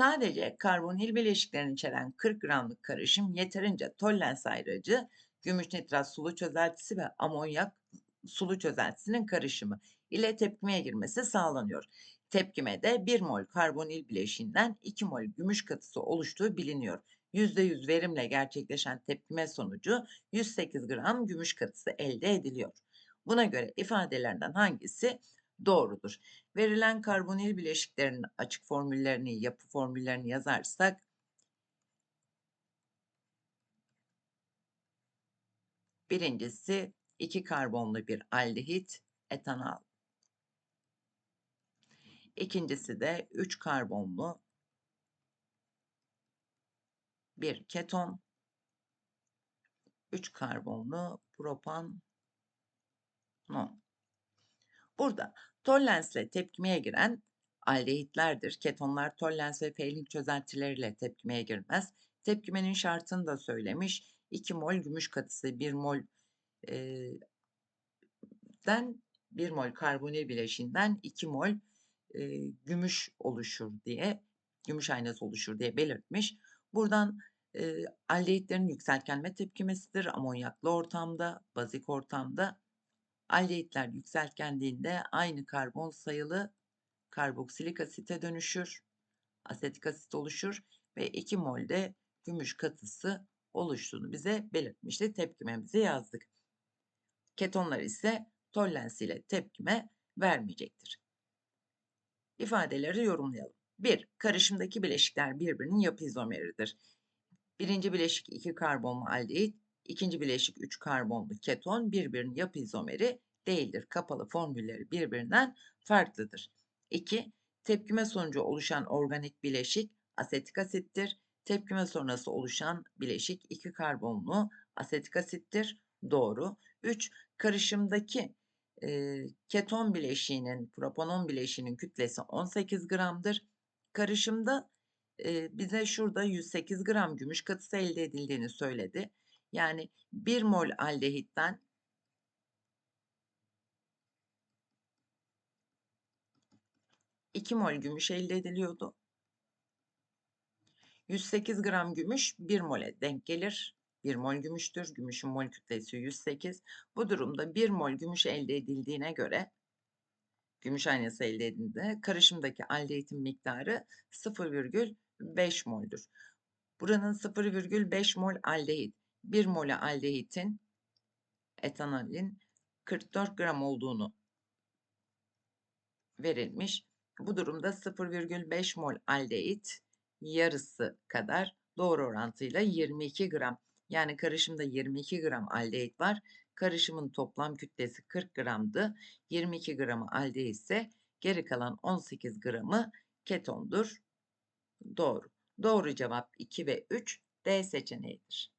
Sadece karbonil bileşiklerini içeren 40 gramlık karışım yeterince tollens ayracı, gümüş nitrat sulu çözeltisi ve amonyak sulu çözeltisinin karışımı ile tepkimeye girmesi sağlanıyor. Tepkimede 1 mol karbonil bileşiğinden 2 mol gümüş katısı oluştuğu biliniyor. %100 verimle gerçekleşen tepkime sonucu 108 gram gümüş katısı elde ediliyor. Buna göre ifadelerden hangisi doğrudur? Verilen karbonil bileşiklerinin açık formüllerini, yapı formüllerini yazarsak birincisi 2 karbonlu bir aldehit, etanol. İkincisi de 3 karbonlu bir keton, 3 karbonlu propan. Burada tollensle tepkimeye giren aldehitlerdir. Ketonlar tollens ve Fehling çözeltileriyle tepkimeye girmez. Tepkimenin şartını da söylemiş. 2 mol gümüş katısı 1 mol e, den 1 mol karbonil bileşiğinden 2 mol e, gümüş oluşur diye, gümüş aynası oluşur diye belirtmiş. Buradan e, aldehitlerin yükseltgenme tepkimesidir. Amonyaklı ortamda, bazik ortamda aldehitler yükseltgendiğinde aynı karbon sayılı karboksilik asite dönüşür. Asetik asit oluşur ve 2 molde gümüş katısı oluştuğunu bize belirtmişti. Tepkimemizi yazdık. Ketonlar ise tollens ile tepkime vermeyecektir. İfadeleri yorumlayalım. 1. Karışımdaki bileşikler birbirinin yapı izomeridir. Birinci bileşik 2 karbonlu aldehit, ikinci bileşik 3 karbonlu keton birbirinin yapı izomeri değildir. Kapalı formülleri birbirinden farklıdır. 2. Tepkime sonucu oluşan organik bileşik asetik asittir. Tepkime sonrası oluşan bileşik 2 karbonlu asetik asittir. Doğru. 3. Karışımdaki e, keton bileşiğinin, propanon bileşiğinin kütlesi 18 gramdır. Karışımda e, bize şurada 108 gram gümüş katısı elde edildiğini söyledi. Yani 1 mol aldehitten 2 mol gümüş elde ediliyordu. 108 gram gümüş 1 mole denk gelir. 1 mol gümüştür. Gümüşün mol kütlesi 108. Bu durumda 1 mol gümüş elde edildiğine göre gümüş aynası elde edildiğinde karışımdaki aldehitin miktarı 0,5 mol'dür. Buranın 0,5 mol aldehit, 1 mol aldehitin etanolin 44 gram olduğunu verilmiş. Bu durumda 0,5 mol aldehit yarısı kadar doğru orantıyla 22 gram. Yani karışımda 22 gram aldehit var. Karışımın toplam kütlesi 40 gramdı. 22 gramı aldehit ise geri kalan 18 gramı ketondur. Doğru. Doğru cevap 2 ve 3 D seçeneğidir.